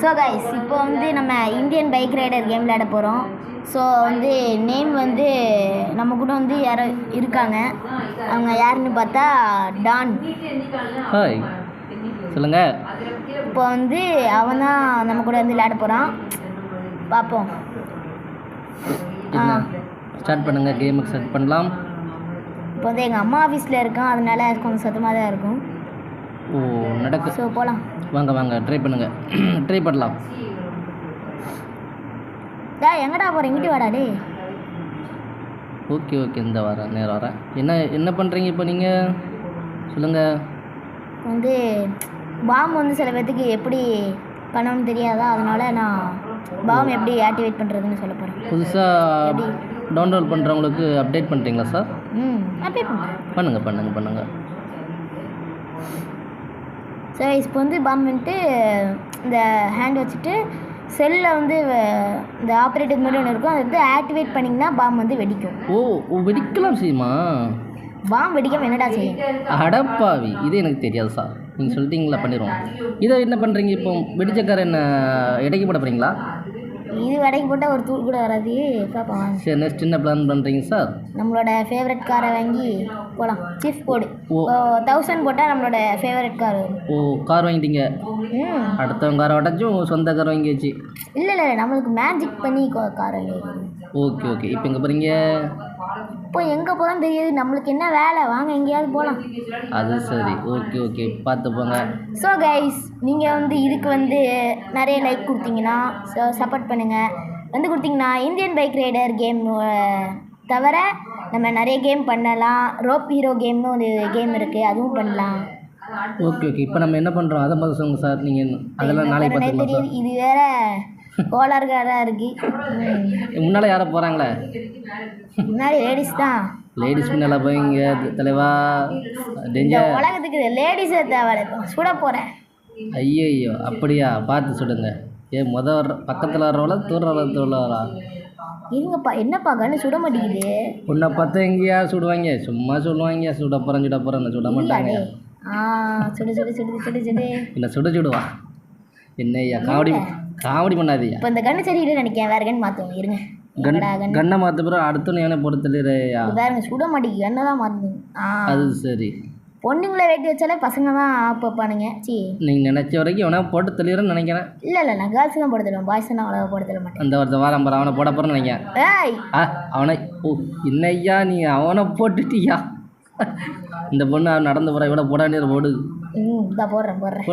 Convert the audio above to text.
So guys இப்போ வந்து நம்ம இந்தியன் பைக் ரைடர் கேம் விளையாட போகிறோம் ஸோ வந்து நேம் வந்து நம்ம கூட வந்து யாரோ இருக்காங்க. அவங்க யாருன்னு பார்த்தா டான். ஹாய் சொல்லுங்க. இப்போ வந்து அவன் தான் நம்ம கூட வந்து விளையாட போகிறான் பார்ப்போம். ஸ்டார்ட் பண்ணுங்க கேமுக்கு ஸ்டார்ட் பண்ணலாம். இப்போ வந்து எங்கள் அம்மா ஆஃபீஸில் இருக்கான். அதனால கொஞ்சம் சத்தமாக தான் இருக்கும். ஓ நடக்கு. ஸோ போகலாம் வாங்க வாங்க ட்ரை பண்ணுங்க. ட்ரை பண்ணலாம். டா எங்கடா போகிற இங்கிட்டு வாடா டே ஓகே ஓகே இந்த வரேன் நேரம் வரேன் என்ன என்ன பண்ணுறீங்க இப்போ நீங்கள் சொல்லுங்கள் வந்து பாம் வந்து சில பேர்த்துக்கு எப்படி பண்ணணும்னு தெரியாதா? அதனால நான் பாம் எப்படி ஆக்டிவேட் பண்ணுறதுன்னு சொல்ல போகிறேன் புதுசாக டவுன்லோட் பண்ணுறவங்களுக்கு அப்டேட் பண்ணுறீங்களா சார் ம் பண்ணுறேன் பண்ணுங்கள் பண்ணுங்கள் பண்ணுங்கள் ஸோ இப்போ வந்து பாம் வந்துட்டு இந்த ஹேண்ட் வச்சுட்டு செல்லில் வந்து இந்த ஆப்ரேட்டர் மாதிரி ஒன்று இருக்கும் அதை வந்து ஆக்டிவேட் பண்ணிங்கன்னா பாம் வந்து வெடிக்கும். ஓ ஓ வெடிக்கலாம் செய்யுமா பாம் வெடிக்காம என்னடா செய்யும் அடப்பாவி. இது எனக்கு தெரியாது சார். நீங்கள் சொல்லிட்டீங்களா பண்ணிடுவோம். இதை என்ன பண்ணுறீங்க இப்போ? வெடிச்சக்கார என்ன இடைக்கு போட போகிறீங்களா இது வடைக்கு போட்டால் ஒரு தூள் கூட வராது. பார்ப்போம் வாங்க சரி நெக்ஸ்ட் என்ன பிளான் பண்ணுறீங்க சார் நம்மளோட ஃபேவரட் காரை வாங்கி போகலாம் சிஃப் போடு. ஓ. தௌசண்ட் போட்டால் நம்மளோட ஃபேவரட் கார் வரும். ஓ கார் வாங்கிட்டீங்க. அடுத்தவங்க காரை உடச்சும் சொந்த கார் வாங்கியாச்சு இல்லை இல்லை நம்மளுக்கு மேஜிக் பண்ணி கார் ஓகே ஓகே. இப்போ எங்கே போகிறீங்க இப்போ எங்கே போகிறோம் தெரியாது. நம்மளுக்கு என்ன வேலை? வாங்க எங்கேயாவது போகலாம் அது சரி. Okay okay. பார்த்து போங்க. ஸோ கைஸ் நீங்கள் வந்து இதுக்கு வந்து நிறைய லைக் கொடுத்தீங்கன்னா ஸோ சப்போர்ட் பண்ணுங்கள் வந்து கொடுத்தீங்கன்னா இந்தியன் பைக் ரைடர் கேம் தவிர நம்ம நிறைய கேம் பண்ணலாம். ரோப் ஹீரோ கேம்னு ஒரு கேம் இருக்குது அதுவும் பண்ணலாம். Okay okay. இப்போ நம்ம என்ன பண்ணுறோம் அதை பார்த்து சொல்லுங்கள் சார். நீங்கள் அதெல்லாம் நாளைக்கு பார்த்துக்கலாம் தெரியுது இது வேற கோளாறுகாராக இருக்குது சார் முன்னால் யாரை போகிறாங்களே முன்னாடி லேடிஸ் தான். லேடிஸ் முன்னால் போய்ங்க தலைவா. டேஞ்சர். உலகத்துக்கு லேடிஸை தேவை சுட போகிறேன் ஐயோ அப்படியா? பார்த்து சுடுங்க ஏ முத பக்கத்தில் வர்றவளா தூர வர்றவளா? இருங்கப்பா என்னப்பா கண்ணு சுட மாட்டேங்குது? உன்னை பார்த்து எங்கேயா சுடுவாங்க? சும்மா சொல்லுவாங்க சுட போகிறேன் சுட போகிறேன்னு சுட மாட்டாங்க. சுடு சுடு சுடு சுடு சுடு. என்ன சுட சுடுவா? என்ன ஐயா காமெடி காமெடி பண்ணாதீயா இப்போ இந்த கண்ணு சரியில்லை நினைக்கிறேன். வேற கண் மாற்றுவோம் இருங்க. கண்ணு? மாற்ற பிறகு அடுத்து தெரியலையா? இது பாருங்க சுட மாட்டேங்குது. கண்ணை தான் மாற்றணும் ஆ. அது சரி. பொண்ணுங்களை வெட்டி வச்சாலே பசங்க தான் ஆப் வைப்பானுங்க சி நீங்கள் நினச்ச வரைக்கும் அவனை போட்டு தெளிகிறேன்னு நினைக்கிறேன். இல்லை இல்லை நான் கேர்ள்ஸ் தான் போட தருவேன் பாய்ஸ் தான் அவ்வளோவா போட தர மாட்டேன். அந்த ஒருத்த வாரம் அவனை போட போகிறேன்னு நினைக்கிறேன். ஏய். அவனை ஓ என்னய்யா நீ அவனை போட்டுட்டியா? இந்த பொண்ணு நடந்து போகிற இவ்வளோ போட. வேண்டியது போடு போடுறேன் போடுறேன். போடு.